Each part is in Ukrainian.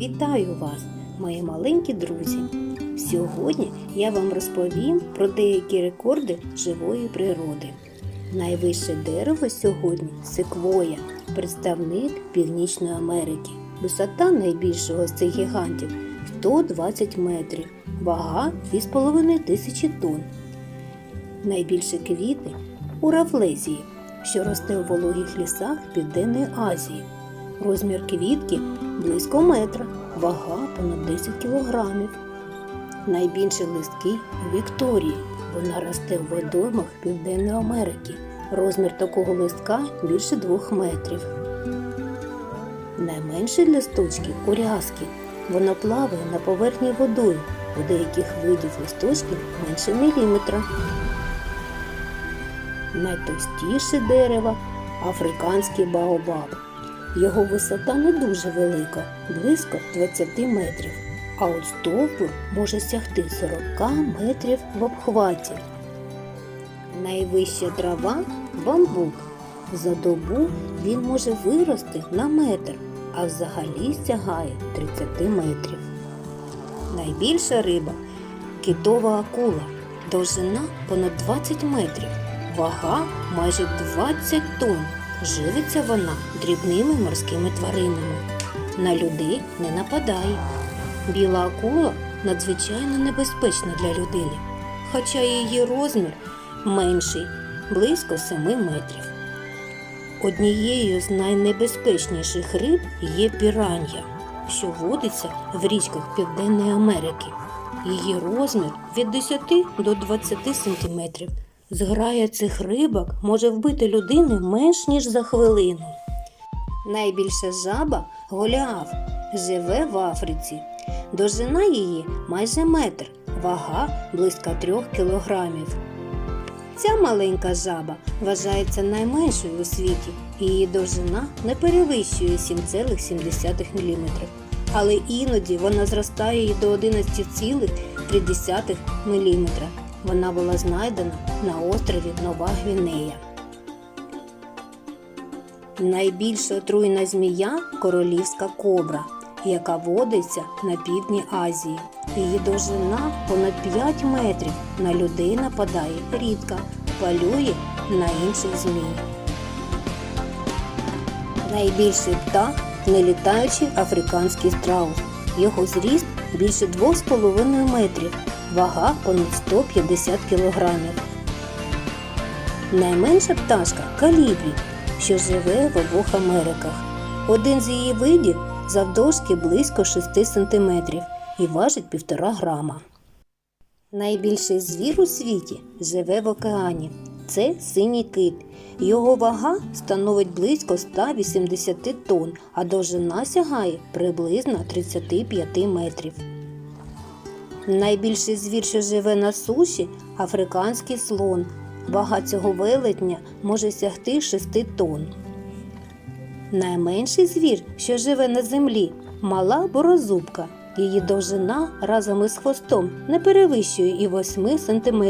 Вітаю вас, мої маленькі друзі! Сьогодні я вам розповім про деякі рекорди живої природи. Найвище дерево сьогодні секвоя, представник Північної Америки. Висота найбільшого з цих гігантів 120 метрів, вага 2,5 тисячі тонн. Найбільше квіти у равлезії, що росте у вологих лісах Південної Азії. Розмір квітки близько метра, вага понад 10 кілограмів. Найбільші листки Вікторії. Вона росте в водоймах Південної Америки. Розмір такого листка більше 2 метрів. Найменші листочки у. Вона плаває на поверхні водою. У деяких видів листочків менше міліметра. Найтовстіше дерево африканський баобаб. Його висота не дуже велика, близько 20 метрів, а от стовбур може сягти 40 метрів в обхваті. Найвища трава бамбук. За добу він може вирости на метр, а взагалі сягає 30 метрів. Найбільша риба китова акула, довжина понад 20 метрів, вага майже 20 тонн. Живиться вона дрібними морськими тваринами. На людей не нападає. Біла акула надзвичайно небезпечна для людини, хоча її розмір менший близько 7 метрів. Однією з найнебезпечніших риб є піран'я, що водиться в річках Південної Америки. Її розмір від 10 до 20 сантиметрів. Зграя цих рибок може вбити людину менш ніж за хвилину. Найбільша жаба Голіаф живе в Африці. Довжина її майже метр, вага близько трьох кілограмів. Ця маленька жаба вважається найменшою у світі. Її довжина не перевищує 7,7 мм. Але іноді вона зростає і до 11,3 мм. Вона була знайдена на острові Нова Гвінея. Найбільша отруйна змія королівська кобра, яка водиться на півдні Азії. Її довжина понад 5 метрів. На людей нападає рідко, палює на інших змій. Найбільший птах нелітаючий африканський страус. Його зріст більше 2,5 метрів, вага понад 150 кілограмів. Найменша пташка калібрі, що живе в обох Америках. Один з її видів завдовжки близько 6 см і важить 1,5 грама. Найбільший звір у світі живе в океані. Це синій кит. Його вага становить близько 180 тонн, а довжина сягає приблизно 35 метрів. Найбільший звір, що живе на суші африканський слон. Вага цього велетня може сягти 6 тонн. Найменший звір, що живе на землі, мала борозубка. Її довжина разом із хвостом не перевищує і 8 см,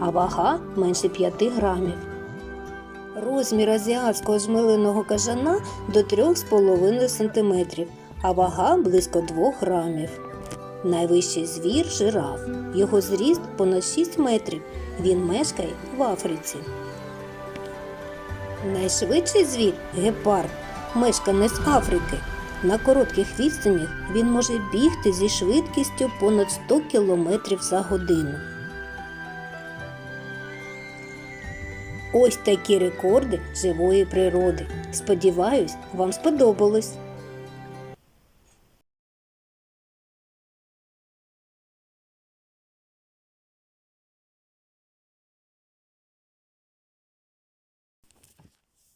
а вага менше 5 грамів. Розмір азіатського жмелиного кажана до 3,5 см, а вага близько 2 грамів. Найвищий звір жираф. Його зріст понад 6 метрів. Він мешкає в Африці. Найшвидший звір гепард, мешканець Африки. На коротких відстанях він може бігти зі швидкістю понад 100 км за годину. Ось такі рекорди живої природи. Сподіваюсь, вам сподобалось.